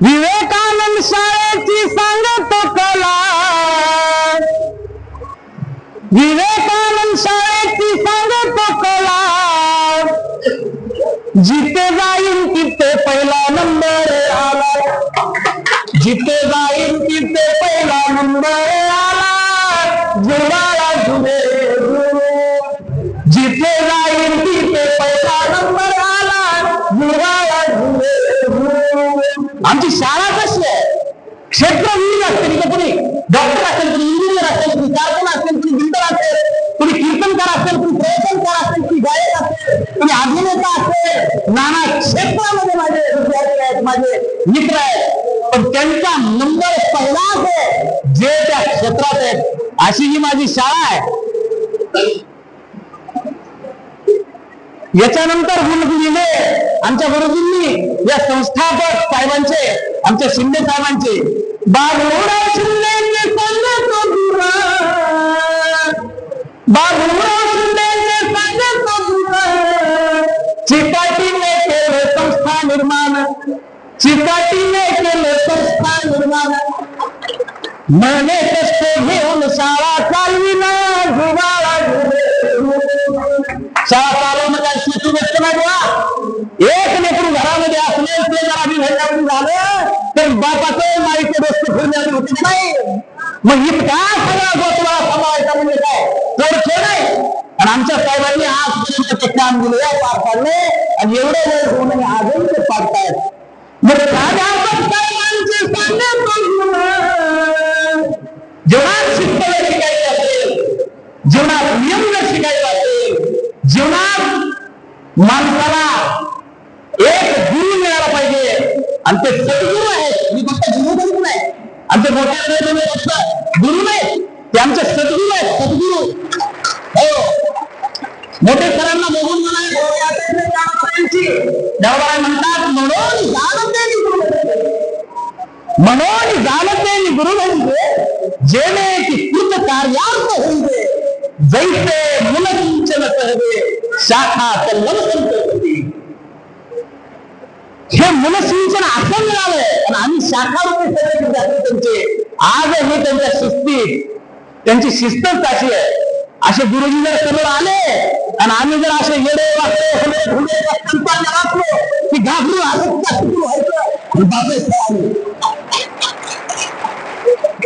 विवेकानंद शाळेची सांगत कला. विवेकानंद शाळेची सांगत कला. जिथे जाईन तिथे पहिला नंबर आला. जिथे जाईन तिथे पहिला नंबर आला. जुळाला जुळे आमची शाळा कशी आहे? क्षेत्र विविध असते तिथे कोणी डॉक्टर असेल कोणी इंजिनियर असेल कोणी कारखाना असेल कोणी बिल्डर असेल कोणी कीर्तनकार असेल कोणी प्रवचनकार असेल कोणी गायक असेल कोणी अभिनेता असेल नाना क्षेत्रामध्ये माझे विद्यार्थी आहेत माझे मित्र आहेत. पण त्यांचा नंबर पहिलाच आहे जे त्या क्षेत्रात आहेत. अशी ही माझी शाळा आहे. याच्यानंतर गुण लिहिले आमच्या गुरुजींनी या संस्थापक साहेबांचे आमच्या शिंदे साहेबांचे बाबूराव शिंदे सांगतो गुरा बाबूराव चिकाटीने केलं संस्था निर्माण. चिकाटीने केलं संस्था निर्माण. मने कष्ट घेऊन शाळा चालविना जुगाळा शाळा काय शिशू व्यक्त नाही बुवा. एक लेकरू घरामध्ये असले ते जर आम्ही घरच्यामध्ये झालं तर बापाचं माईचं डोसं फिरण्याची होती नाही. मग इतका सगळा गोतवा सांभाळायचा म्हणजे काय? थोडं नाही. आणि आमच्या साहेबांनी आजपर्यंत ते काम दिले या पार पाडले आणि एवढे वेळ होऊन आजही ते पाडतायत मग राजापत साहेबांचे सांगण्यात जीवनात शिस्त असेल जीवनात नियम जर असेल जीवनात माणसाला एक गुरु मिळाला पाहिजे. आणि ते सद्गुरु आहेत. मी फक्त गुरु म्हणत नाही. आमचे मोठ्या फक्त गुरु नाही. ते आमचे सद्गुरु आहेत. सद्गुरु. हो. मोठे सरांना बघून म्हणाय हो, म्हणतात म्हणून जाणते गुरु म्हणून जाणते गुरु म्हणजे जेणे की कृत कार्यार्थ होईल जैसे मुलकिंचन कहवे शाखा कल्लम संतती हे मुलसिंचन असं मिळालंय आणि आम्ही शाखा रूपे सगळे विद्यार्थी त्यांचे. आजही त्यांच्या शिस्तीत त्यांची शिस्तच अशी आहे. असे गुरुजी जर समोर आले आणि आम्ही जर असे येडे वाचले वाचलो की घाबरू असं व्हायचं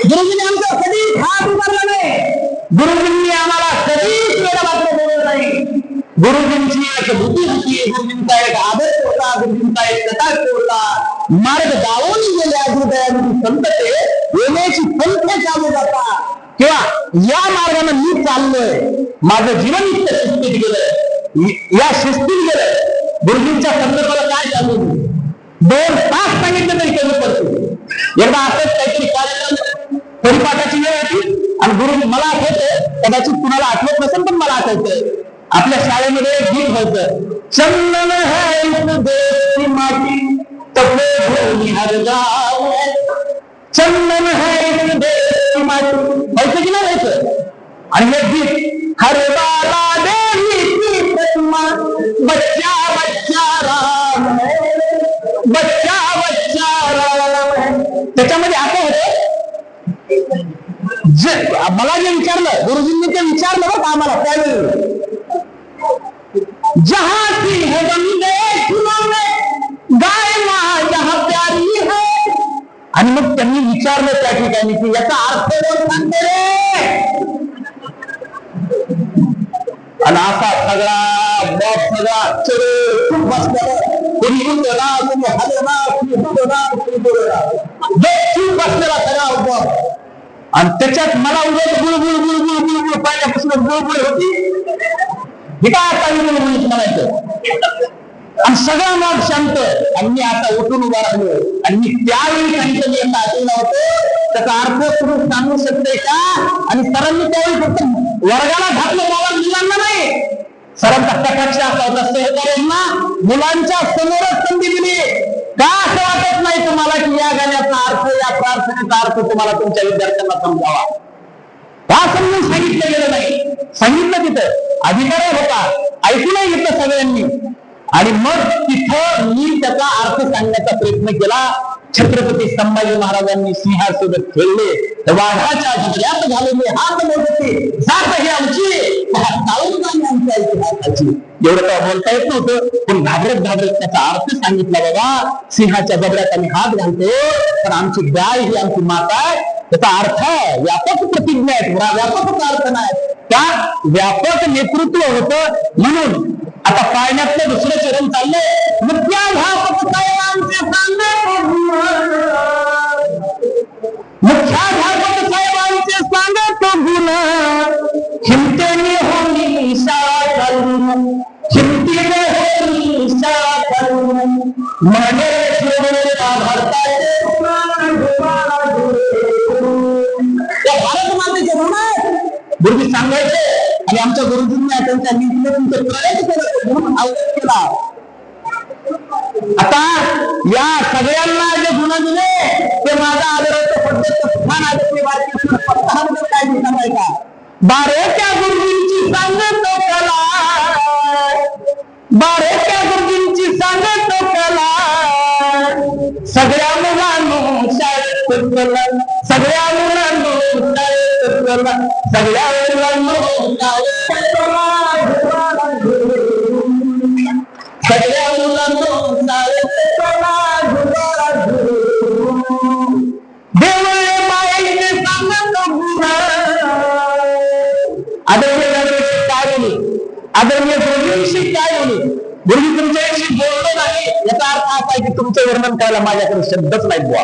गुरुजीने आमचा कधी हात उभारला नाही. गुरुजींनी आम्हाला कधीच वेळा मात्र नाही. गुरुजींची एक बुद्धी होती. गुरुजींचा एक आदर्श होता. गुरुजींचा एक कटाक्ष होता. मार्ग दावून गेले अजिदयाची संत ते. येण्याची पंथ चालू जाता. किंवा या मार्गाने मी चाललोय. माझं जीवन इतकं शिस्तीत गेलं. या शिस्तीत गेलं. गुरुजींच्या संदर्भाला काय चालू? दोन तास सांगितलं तरी कमी पडतो. एकदा असंच काहीतरी कार्यक्रम परिपाठाची वेळ होती. आणि गुरु मला आठवतंय कदाचित कुणाला आठवत नसेल पण मला आठवतंय. आपल्या शाळेमध्ये एक गीत होतं चंदन है इस माटी तपे हर गाव चंदन है इस देश माटी व्हायचं की नाही व्हायचं? आणि हे गीत हर बाला देवी की प्रतिमा बच्चा बच्चा राम बच्चा बच्चा राम त्याच्यामध्ये असं होतं मला जे विचारलं, गुरुजींनी ते विचारलं बघ आम्हाला, त्यावेळी. जहाँ की है. आणि मग त्यांनी विचारलं त्या ठिकाणी की याचा अर्थ सांगते रे? आणि असा सगळा बाप सगळा खूप कोणी कोणी बसलेला सगळा बाप आणि त्याच्यात मला उलट गुळगुळ गुळगुळ गुळगुळ पाहिल्यापासून गुळगुळ होती. हे काय आता बुळबुळ म्हणायचं? आणि सगळं माग शांत. आणि मी आता उठून उभा राहिलो. आणि मी त्यावेळी सांगितलं यांना आठवलं होतं त्याचा अर्थ तुम्ही सांगू शकते का? आणि सरांनी त्यावेळी फक्त वर्गाला घातलं मला मुलांना नाही. सरांचा कटाक्ष असा होता सहकार्यांना मुलांच्या समोरच संधी दिली. का असं वाटत नाही तुम्हाला की या गाण्यात अर्थ या प्रार्थनेचा अर्थ तुम्हाला तुमच्या विद्यार्थ्यांना समजावा. का समजून सांगितलं गेलं नाही. सांगितलं तिथं. अधिकार होता. ऐकूनही घेतलं सगळ्यांनी. आणि मग तिथं मी त्याचा अर्थ सांगण्याचा प्रयत्न केला. छत्रपती संभाजी महाराजांनी सिंहासोबत खेळले. तर वाघाच्या झुकल्यात घालवले हात मोडते जात ही आमची आमच्या इतिहासाची. एवढं काय बोलता येत नव्हतं? पण घाबरत घाबरत त्याचा अर्थ सांगितला बाबा. सिंहाच्या जबऱ्यात आम्ही हात घालतो. पण आमची गाय ही आमची माता आहे. त्याचा अर्थ व्यापक प्रतिज्ञा आहेत व्या- व्यापक अर्थ नाही त्या व्यापक नेतृत्व होत. म्हणून आता पाळण्यातलं दुसरं चरण चाललंय. मग मुख्याध्यापक साहेबांचे सांगत साहेबांचे सांगत गुण हिमतेने हिमतीने भारताचे भारत मातेचे गुण गुरुजी सांगायचे आणि आमच्या गुरुजींनी त्यांच्या त्यांनी तुमचं प्रयत्न केलं गुण केला आता या सगळ्यांना जे गुन्हा दिले ते माझा आदराचं पद्धत स्थान आहे ते वाक्य सप्ताहामध्ये काय दिसणार बारेच्या गुरुजींची सांगत कला. बारेच्या गुरुजींची सांगत कला. सगळ्या मुलांनो शाळेत सगळ्या मुलांनो शाळेत सगळ्या याचा तुमचं वर्णन करायला माझ्याकडे शब्दच नाही बुवा.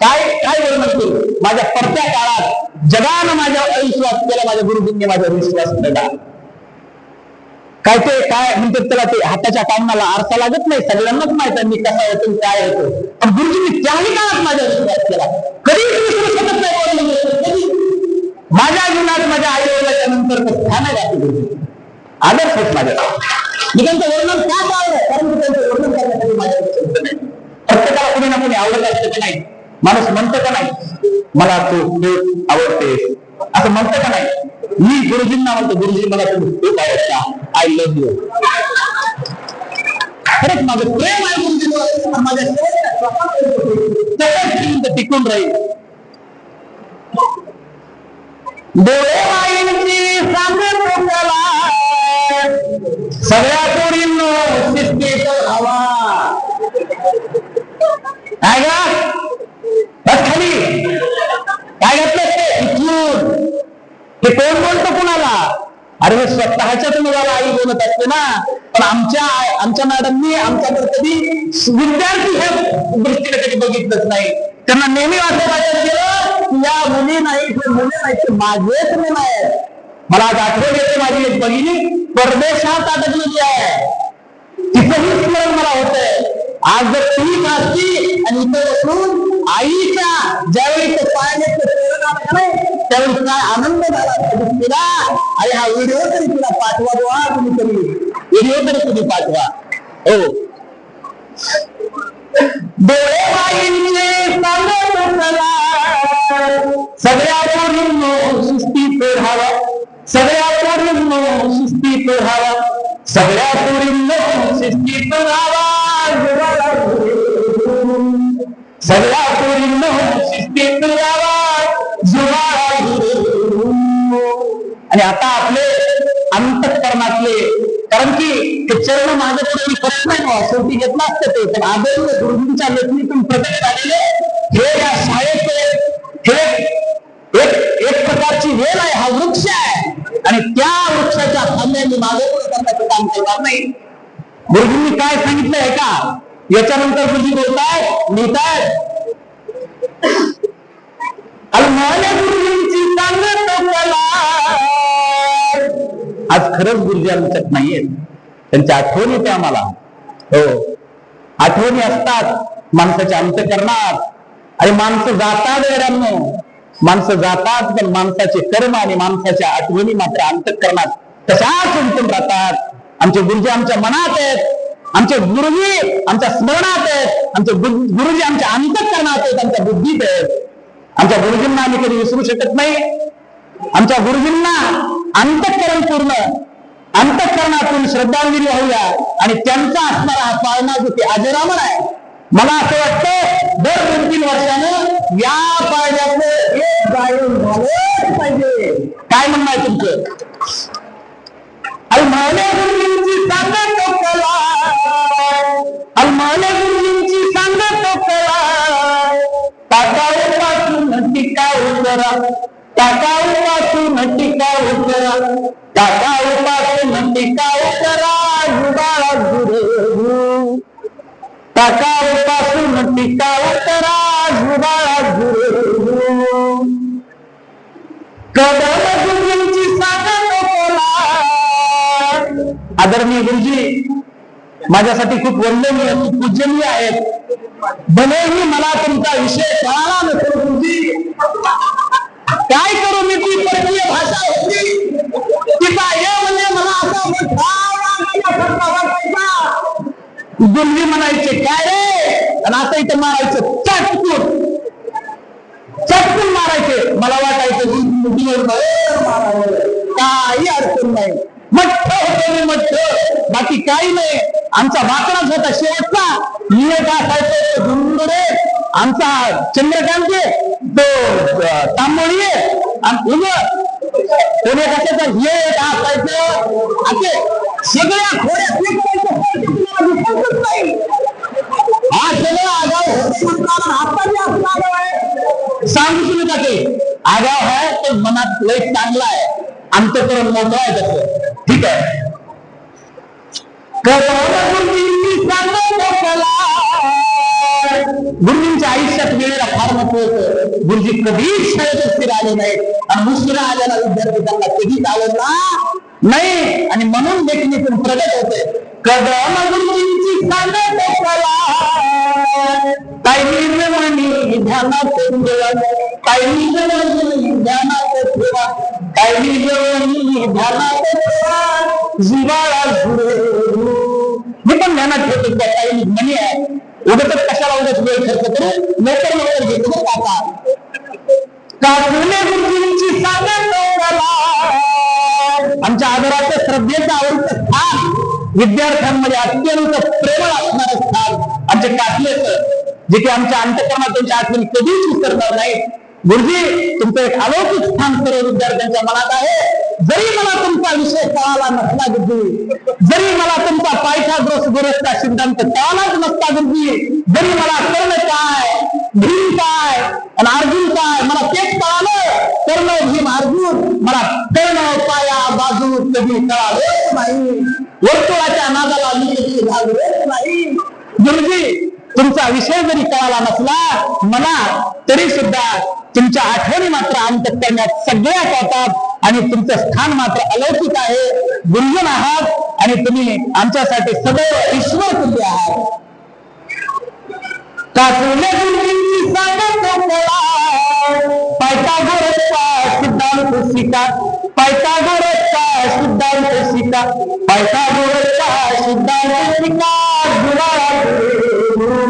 काय काय वर्णन करू माझ्या पडत्या काळात जगानं माझ्या अविश्वास केला माझ्या गुरुजींनी माझ्यावर विश्वास केला. काय ते काय म्हणतात त्याला ते हाताच्या कामाला आरसा लागत नाही सगळ्यांनाच माहीत आहे मी कसा येतो काय येतो पण गुरुजींनी त्याही काळात माझ्या विश्वास केला. कधीच विसरू शकत नाही म्हणजे कधी? माझ्या जीवनात माझ्या आई वडिलाच्या नंतर स्थान आहे आदर्श होत माझ्या मी त्यांचं वर्णन का चाललं कारण की त्यांचं वर्णन करण्यासाठी माझ्याकडे शब्द नाही. प्रत्येकाला कोणी ना कोणी आवडत असतं का नाही. माणूस म्हणतं का नाही मला तू खूप आवडते. असं म्हणतं का नाही मी गुरुजींना म्हणतो गुरुजी मला तुम्ही खूप आवडता. आय लव्ह यू खरंच माझं प्रेम आहे गुरुजींवर माझ्या शेवटच्या टिकून राहील. डोळे माईंची सांगत डोक्याला सगळ्या पोरींनो शिस्तीत हवा. काय गा? बस खाली. काय घातलं ते? इथून. हे कोण बोलतो कुणाला? अरे हे स्वतःच्याच मुलाला आई बोलत असते ना. पण आमच्या आमच्या मॅडमनी आमच्याकडे कधी विद्यार्थी हे दृष्टीने कधी बघितलंच नाही. त्यांना नेहमी वाटत गेलं या मुली नाही मुली नाही माझेच मुलं आहेत मला आज आठवण येते माझी एक भगिनी परदेशात अडकलेली आहे. तिचंही स्मरण मला होत आज जर ती असती आणि इथं बसून आईच्या ज्यावेळी तो पायाने त्यावेळी काय आनंद झाला. त्या आणि हा व्हिडिओ तरी तुला पाठवा बुवा कुणीतरी व्हिडिओ तरी तुम्ही पाठवा. हो. डोळे बाईंचे सांगत सगळ्या शिस्तीत सगळ्या पोरींनो शिस्तीत राहावा सगळ्या पोरींनो शिस्तीत राहावा जुगारा आणि आता आपले अंतकरणातले कारण की ते चरण माझं पुढे करत नाही शेवटी घेतलं असतं ते. पण आदरणीय गुरुजींच्या लेखणीतून प्रकट झालेले हे या शाळेचे हे एक एक प्रकारची वेल आहे. हा वृक्ष आहे. आणि त्या वृक्षाच्या फांद्यांनी मागे करण्याचं काम करणार नाही. गुरुजींनी काय सांगितलं आहे का? याच्यानंतर गुरुजी बोलताय लिहिताय. अल्माने गुरुजींची आज खरंच गुरुजी आमच्यात नाहीयेत. त्यांच्या आठवणी त्या आम्हाला हो. आठवणी असतात. माणसाच्या अंतकरणात आणि माणसं जातात वेळांनो माणसं जातात पण माणसाचे कर्म आणि माणसाच्या आठवणी मात्र अंतकरणात तशाच उमटून राहतात. आमचे गुरुजी आमच्या मनात आहेत. आमचे गुरुजी आमच्या स्मरणात आहेत. आमचे गुरुजी आमच्या अंतकरणात आहेत आमच्या बुद्धीत आहेत. आमच्या गुरुजींना आम्ही कधी विसरू शकत नाही. आमच्या गुरुजींना अंतकरण पूर्ण अंतकरणातून श्रद्धांजली वाहूया आणि त्यांचा असणारा हा पाळणा जो की अजरामर आहे. मला असं वाटतं दर दोन तीन वर्षानं या पाळण्याचं एक झालंच पाहिजे. काय म्हणणं आहे तुमचं? अलमाने गुरुजींची सांगत कला अलमाने गुरुजींची सांगत कला टाकाऊ पासून टिकाऊ करा टाकाऊ पासून टिकाऊ करा टाकाऊ पासून टिकाऊ करा जुबाळा गुरु टाकाऊ पासून टिकाऊ करा जुबाळा गुरु आदरणीय गुरुजी माझ्यासाठी खूप वंदनीय खूप पूजनीय आहेत भलेही मला तुमचा विषय कळाला नसेल गुरुजी. काय करू मी? ती परकीय भाषा होती. तिचा पाहिजे म्हणजे मला असा वाटायचा. गुरुजी म्हणायचे काय रे? आणि असं इथं मारायचं चटकून. चटकून मारायचे. मला वाटायचं मुठीवर मारावं. काही अडचण नाही मठ्ठ होतो मी मठ्ठ बाकी काही नाही आमचा वाकडाच होता शेवटचा मी असायचो तो आमचा चंद्रकांत तो तांबोळी आणि कोणी कशाचा हे असायचं असे सगळ्या खोड्या नाही हा सगळं आगाव होते म्हणताना आता सांगू तुम्ही का ते आगाव आहे तर मनात लय चांगला आहे. अंतकरण मोठं आहे तसं ठीक आहे? गुरुजींच्या आयुष्यात वेळेला फार महत्त्व होत. गुरुजी कधीच शाळेत उशीर आले नाहीत. आणि उशिरा आलेला विद्यार्थी त्यांना कधीच आलं ना. नाही आणि म्हणून देखील प्रगत होते. कदम गुरुजींची सांगत काही ध्यानात ठेवा. काही ध्यानात ठेवा. काही ध्यानात ठेवा. जिवाळा गुरु मी पण ध्यानात ठेवतो त्या काही म्हणी आहे उगत कशाला उगत वेळ खर्च करू? लवकर लवकर घेतो काका गुरुजींची विद्यार्थ्यांमध्ये अत्यंत प्रेमळ असणारं स्थान आमचे काकले सर जे की आमच्या अंतकरणात आठवण कधीच विसरणार नाही. गुरुजी तुमचं एक अलौकिक स्थान सर्व विद्यार्थ्यांच्या मनात आहे. जरी मला तुमचा विषय कळाला नसला गुरुजी जरी मला तुमचा पायथाग्रस गुरसचा सिद्धांत कळालाच नसता गुरुजी जरी मला कर्ण काय भीम काय आणि अर्जुन काय मला तेच कळालं कर्ण भीम अर्जुन मला कर्ण पाया बाजू कधी कळालं नाही. वर्तुळाच्या नादाला मी कधी लागलोच नाही. गुरुजी तुमचा विषय जरी कळाला नसला मला तरी सुद्धा तुमच्या आठवणी मात्र अंत करण्यात सगळ्यात होतात आणि तुमचं स्थान मात्र अलौकिक आहे. गुरुजन आहात आणि तुम्ही आमच्यासाठी सदैव ईश्वर तुल्य आहात. काकुले गुरुजींची सांगत पायथागोरसचा सिद्धांत शिका पायथागोरसचा सिद्धांत शिका पायथागोरसचा सिद्धांत शिका गुराळा गुरु.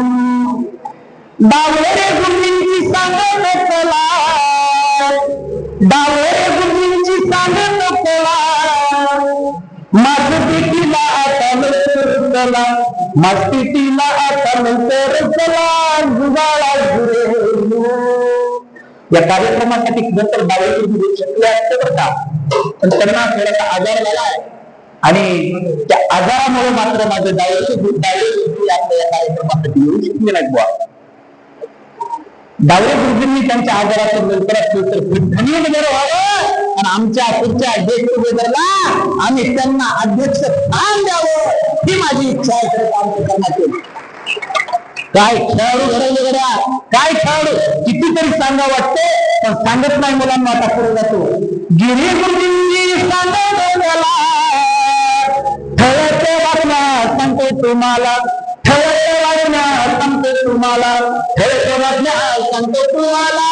डावरे गुरुजींची सांगत कला डावरे गुरुजींची सांगत कला मासपिटीला आता नंतर चला मासपिटीला आता नंतर चला जुगाळा गुरु या कार्यक्रमासाठी खरं तर डावरे गुरु शकले असते बरं का पण त्यांना थोडासा आजार झाला आहे. आणि त्या आजारामुळे मात्र माझं डावरे गुरु आपल्या या कार्यक्रमासाठी येऊ शकले नाही बुवा. डावरे गुरुजींनी त्यांच्या आजाराचं नंतर असलं तर धनी वगैरे व्हावं आणि आमच्या पुढच्या अध्यक्ष टुगेदरला आम्ही त्यांना अध्यक्ष स्थान द्यावं ही माझी इच्छा आहे खरं काम करण्याची काय खेळाडू घडवले गड्या काय खेळाडू? कितीतरी सांगा वाटते पण सांगत नाही मुलांना आता पुढे जातो. गिरी गुरुजींनी सांगत बातम्या सांगतो तुम्हाला ठळकच्या बातम्या सांगतो तुम्हाला ठळकच्या बातम्या सांगतो तुम्हाला.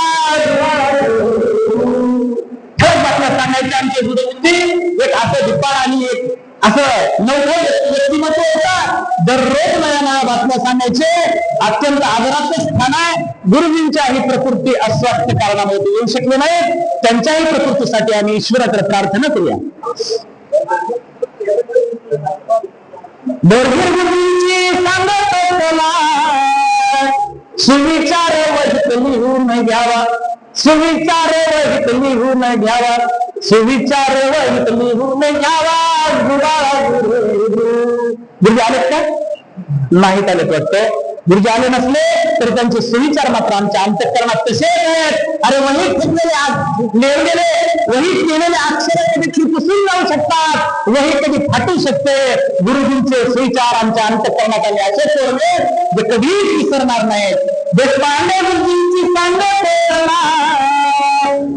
ठळक बातम्या सांगायच्या आमचे गुरुजी एक असं दुपार आणि एक असं नवखोड व्यक्तिमत्व होता. दररोज नया नया बातम्या सांगायचे. अत्यंत आदराचं स्थान आहे. गुरुजींच्या ही प्रकृती अस्वास्थ्य कारणामुळे ते येऊ शकले नाहीत. त्यांच्याही प्रकृतीसाठी आम्ही ईश्वराकडे प्रार्थना करूया. बोरगीर गुरुजींची सांगत सुविचार वहित लिहून घ्यावा. सुविचार वहित लिहून घ्यावा. सुविचार वहित लिहून गुरुजी आलेत का? नाहीत आलेत वाटतं. गुरुजी आले नसले तर त्यांचे सुविचार मात्र आमच्या अंतकरणात तसे आहेत. अरे वही लिहिलेले लिहिलेले वही केलेले अक्षर कधी पुसून जाऊ शकतात वही कधी फाटू शकते. गुरुजींचे सुविचार आमच्या अंतकरणात आले असे कोरले जे कधीच विसरणार नाहीत. देशपांडे गुरुजींची सांगत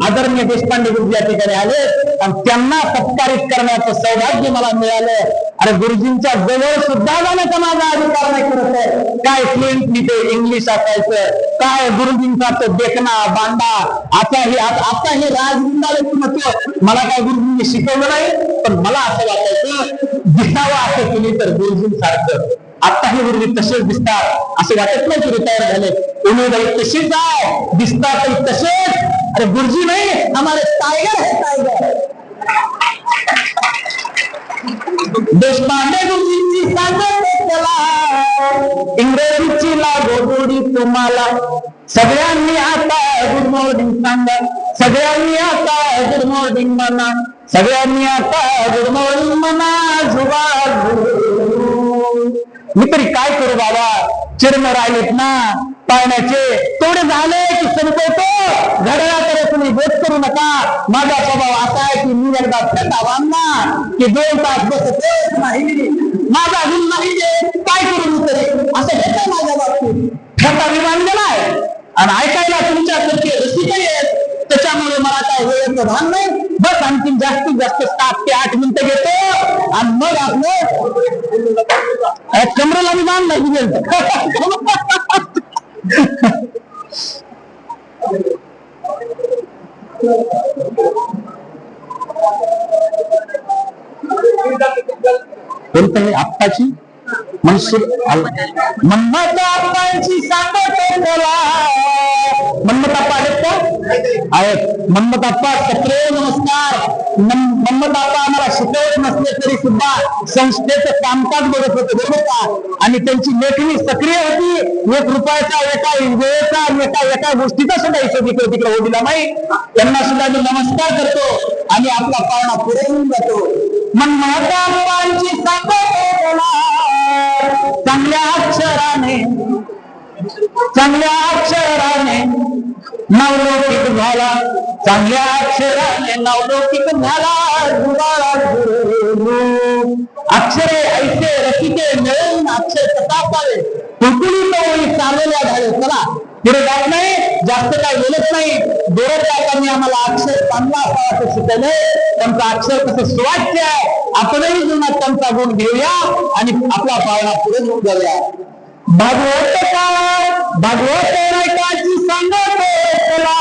आदरणीय देशपांडे गुरुजी या ठिकाणी आले आणि त्यांना सत्कारित करण्याचं सौभाग्य मला मिळालं. अरे गुरुजींच्या जवळ सुद्धा जाण्याचा माझा अधिकार नाही करत आहे काय फ्लुएंटली ते इंग्लिश असायचं. काय गुरुजींचा तो देखना बांडा आता हे आता हे राजगुंडाले महत्त्व मला काय गुरुजींनी शिकवलं नाही पण मला असं वाटायचं दिसावं असं केली तर गुरुजींसारखं. आता हे गुरुजी तसेच दिसतात. असे वाटत नाही की रिटायर झाले उमेदवारी तशीच आहे. दिसतात तसेच. अरे गुरुजी नाही हमारे टाइगर है टाइगर देशपांडे गुरुजींची सांगत त्याला इंग्रजीची तुम्हाला। सगळ्यांनी आता गुड मॉर्निंग सांगा। सगळ्यांनी आता गुड मॉर्निंग म्हणा। सगळ्यांनी आता गुड मॉर्निंग म्हणा जुबा मी तरी काय करू बाबा? चिरम राहिलेत ना पाळण्याचे तेवढे झाले की संपवतो घड्याळाकडे तुम्ही बोध करू नका. माझा स्वभाव असा आहे की मी एकदा फेटा बांधणार की दोन तास बसत नाही माझा गुण नाही काय करू मी तरी? असं होतं माझ्या बाबतीत. फेटा मी बांधलेला आहे आणि ऐकायला तुमच्यासारखे रसिक आहेत. त्याच्यामुळे मला काय वेळेचं भान नाही. बस आणखी जास्तीत जास्त सात ते आठ मिनिटं घेतो. आणि मग आपलं कमरेला मी बांधला कोणतं आहे आत्ताची मनसूर मन्मथ आप्पांची सांगतो बोला आहेत. मन्मथ सत्रे नमस्कार. मन्मथ आम्हाला शिकवत नसले तरी सुद्धा संस्थेचं कामकाज बघत होते बरोबर का? आणि त्यांची लेखणी सक्रिय होती. एक रुपयाचा एका वेळेचा आणि एका एका गोष्टीचा सुद्धा हिशोब इकडे तिकडे होऊ दिला नाही. त्यांना सुद्धा मी नमस्कार करतो आणि आपला पाहुणा पुढे येऊन जातो मन्मथ चांगल्या अक्षराने चांगल्या अक्षराने नवलौकिक झाला. चांगल्या अक्षराने नवलौकिक झाला. जुगाळा अक्षरे ऐसे रसिके मिळून अक्षर तपासावे कुठून ओळी चालवल्या झाले. चला पुढे जात नाही जास्त काय बोलत नाही. बोलत जाताना आम्हाला अक्षर चांगला असावा असं शिकवले. त्यांचं अक्षर कसं सुवाच्य आहे आपणही जीवनात त्यांचा गुण घेऊया आणि आपला पाळणा पुढे घेऊन जाऊया भागवत काय भागवत नायकाची सांगत तुला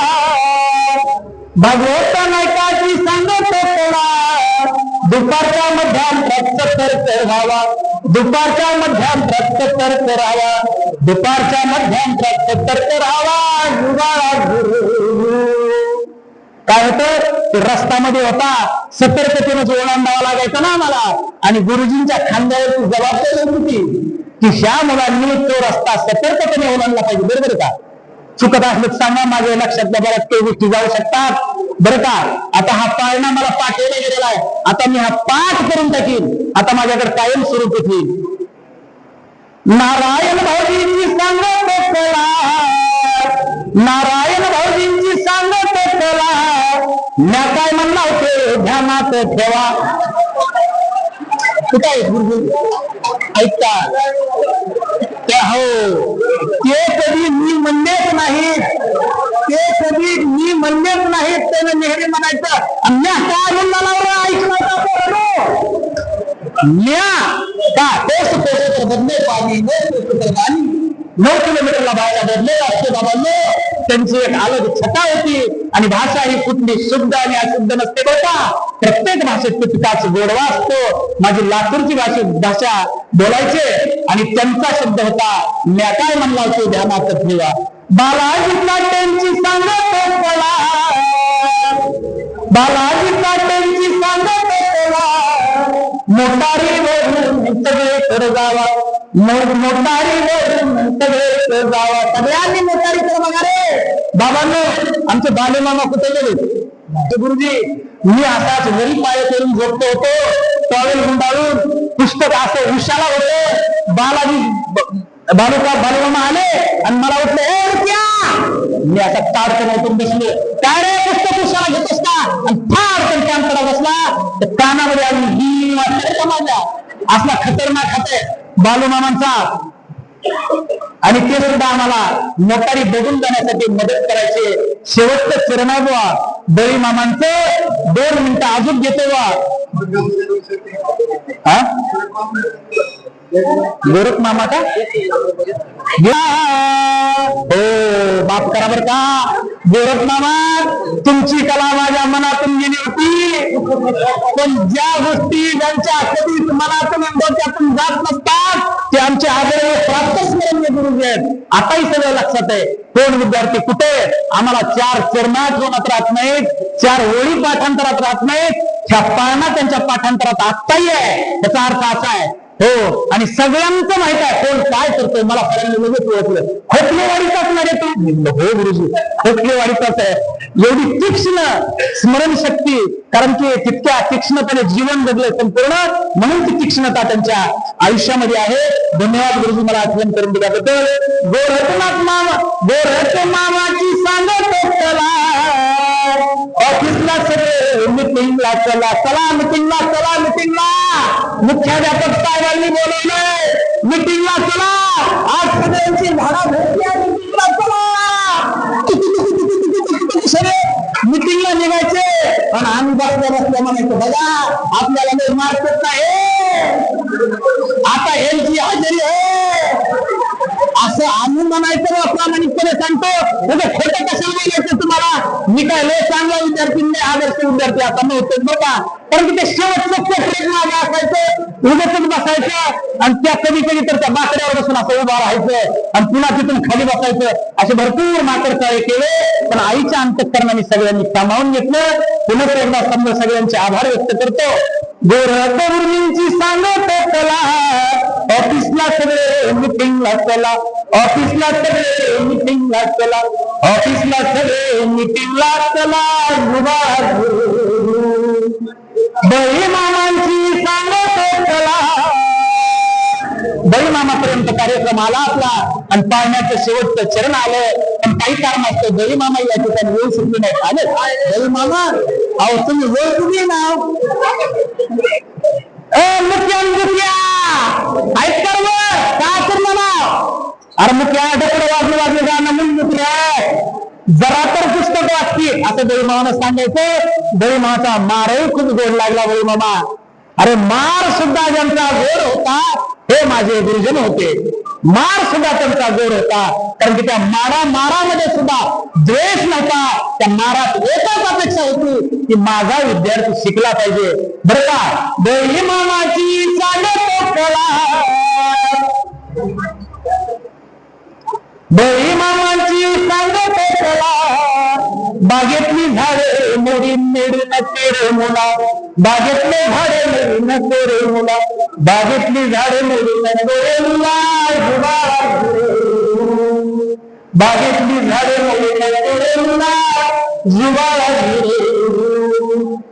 भागवत नायकाची सांगत तुला दुपारच्या मध्यांतरात तर्क व्हावा दुपारच्या मध्यांतरात तर्क राहावा दुपारच्या मध्यांतरात तर्क राहावा युगाळा गुरु काय होतं? रस्त्यामध्ये होता. सतर्कतेनं ओलांडावा लागायचा ना मला आणि गुरुजींच्या खांद्यावरची जबाबदारी होती की ह्या मुलांनी तो रस्ता सतर्कपणे ओलांडला पाहिजे. बरोबर का? चुकत असलं सांगा माझ्या लक्षातल्या बऱ्याच काही गोष्टी जाऊ शकतात. बरं का? आता हा पाळणा मला पाठवला गेलेला आहे. आता मी हा पाठ करून टाकीन. आता माझ्याकडे कायम स्वरूप येईल नारायण भाऊजींची सांगत कला. नारायण भाऊजींची सांगत कला. म्या काय म्हणला होते? ध्यानात ठेवा. कुठं आहे गुरुजी? ऐकता. त्या हो. ते कधी मी म्हणलेच नाहीत. ते कधी मी म्हणलेच नाहीत. त्यानं नेहमी म्हणायचं म्या काय म्हणला ऐकलं म्या का? तेच तर बदले पाणी नऊ किलोमीटरला भाषा बदले असते बाबांनो. त्यांची एक अलग छटा होती. आणि भाषा ही कुठली शुद्ध आणि अशुद्ध नसते बघा प्रत्येक भाषेत तितकाच गोडवा असतो. माझी लातूरची भाषे भाषा बोलायचे आणि त्यांचा शब्द होता म्या काय म्हणला होतो ध्यानात ठेवा. बालाजी काटेंची सांगत बालाजी काटेंची मोटारी वरून सगळे कर जावा. मोटारी वरून सगळे कर जावा. सगळ्यांनी बाबांनो आमचे बालेमामा कुठे गेले? गुरुजी मी आताच वरी पाय करून झोपतो होतो. टॉवेल गुंडाळून पुस्तक असं उशाला होतं. बालाजी बालुका बालुमामा आले आणि मला वाटलं ए रुपया! मी आता ताडकन उठून बसलो. ताडे पुस्तक उशाला घेत असता आणि फाडकन कानकडा बसला तर कानामध्ये आली ही वाटत का माझ्या? असला खतरनाक खात बालूमामांचा आणि ते सुद्धा आम्हाला मोटारी बघून जाण्यासाठी मदत करायचे. शेवटचं चरण आहे बुवा. बळी मामांचं दोन मिनिटं अजून घेतो वा गोरख मामा का? या. हो बाप करा बर का. गोरख मामा तुमची कला माझ्या मनातून गेली होती. पण ज्या गोष्टी ज्यांच्या कधीच मनातून डोक्यातून जात नसतात आताही सगळं लक्षात आहे. कोण विद्यार्थी कुठे आम्हाला चार चरणात होण्यात राहत नाहीत. चार ओळी पाठांतरात राहत नाहीत. ह्या पाळणा त्यांच्या पाठांतरात आत्ताही आहे. त्याचा अर्थ असा आहे हो आणि सगळ्यांचं माहीत आहे कोण काय करतोय मला लगेच ओळखलं खोकलेवाडीचाच ना तू. हो गुरुजी खोकलेवाडीचाच आहे. एवढी तीक्ष्ण स्मरणशक्ती कारण की तितक्या तीक्ष्णपणे जीवन जगले संपूर्ण म्हणून ती तीक्ष्णता त्यांच्या आयुष्यामध्ये आहे. धन्यवाद गुरुजी मला आठवण करून दिल्याबद्दल. गोरखनाथ मामा गोरख मामाची सांगत कला ऑफिसला सगळे मिटिंगला चला चला मिटिंगला चला मिटिंगला। मुख्याध्यापक साहेबांनी बोलवलंय मिटिंगला चला। आज सगळ्यांची झाडा भेटली मिटिंगला चला। सगळे मिटिंगला निघायचे पण आम्ही बसल्या बसल्या म्हणायचं बघा आपल्याला काही मार्केट नाही आता यांची हजेरी आहे असं आम्ही म्हणायचं ना प्रामाणिकपणे सांगतो. म्हणजे खोटं कशाला बोलायचं तुम्हाला? मी काय लय चांगला विद्यार्थी नाही आदर्श विद्यार्थी आता नव्हते बघा. परंतु ते शेवटचं मागे असायचं उभेच बसायचं आणि त्या कधी कधी तर त्या बाकड्यावर बसून असं उभा राहायचं आणि पुन्हा तिथून खाली बसायचं. असे भरपूर माकडचाळे केले. पण आईच्या अंतकरणाने सगळ्यांनी सामावून घेतलं. पुन्हा एकदा समजा सगळ्यांचे आभार व्यक्त करतो. गोरख सांगत कला ऑफिसला सगळे मिटिंगला चला. ऑफिसला सगळे मिटिंगला चला. ऑफिसला सगळे मिटिंगला चला. युवा बळी मामांची सांगत बळी मामापर्यंत कार्यक्रम आला आपला. आणि पाळण्याचं शेवटचं चरण आलं. पण काही कारण असतं बळी मामा या ठिकाणी येऊ शकले नाही आले. बळी मामा अहो तुम्ही वेळ तुम्ही ना. ए मुख्या मुख्या ऐक कर काय कर मला अरे मुख्या डोकडे वाजले वाजले गाणं म्हणून मुख्या जरा तर पुस्तक वाचतील असं बळी सांगायचं बळी मामाचा मारही खूप गोड लागला बळी अरे मार सुद्धा ज्यांचा गोड होता हे माझे गुरुजन होते. मार सुद्धा त्यांचा गोड होता. कारण की त्या मारा मारामध्ये सुद्धा द्वेष नव्हता. त्या मारात एकच अपेक्षा होती की माझा विद्यार्थी शिकला पाहिजे. बरं का? बळी मामाची चालत बळी मामांची सांगत चला बागेतली झाडे मोडी मिळून तेरे मुला. बागेतले झाडे मिळून तेरे मुला. बागेतली झाडे मिळून तेरे मुला. बागेतली झाडे मोडून तेरे मुला. जुबाळा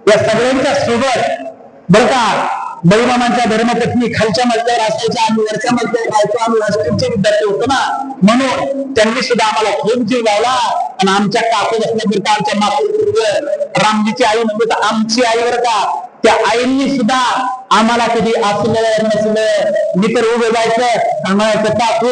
या सगळ्यांच्या सोबत बरं का? बळीमामांच्या धर्मपत्नी खालच्या मजल्यावर असायच्या. आम्ही वरच्या मजल्यावर राहायचो. आम्ही राजकीयचे विद्यार्थी होतो ना. म्हणून त्यांनी सुद्धा आम्हाला खूप जीव लावला. आणि आमच्या काकू असल्याकरिता आमच्या मातृ रामजीची आई म्हणजे तर आमची आई बरं का त्या आईंनी सुद्धा आम्हाला कधी असलं नसलं मी तर उभं जायचं. आणि म्हणायचं काकू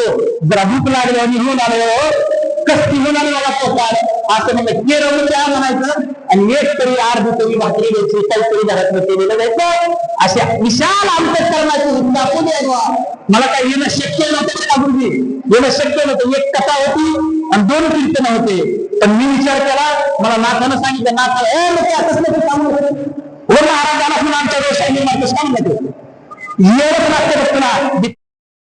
जरा भूक लागली आणि घेऊन आलो हो. मला पोटात. असं म्हणजे केरळ त्या म्हणायचं. आणि एक तरी अर्धी तरी भाकरी द्यायची काहीतरी घरात केलेलं जायचं अशा विशाल अंतकरणाची दाखवून द्यायला. मला काही येणं शक्य नव्हतं गुरुजी? येणं शक्य नव्हतं. एक कथा होती आणि दोन कीर्तन होते. पण मी विचार केला मला नाथानं सांगितलं नाथा ए मग ते असंच नको सांगू वर महाराजांना पण आमच्या व्यवसाय निर्माण सांगितलं येणं पण ना.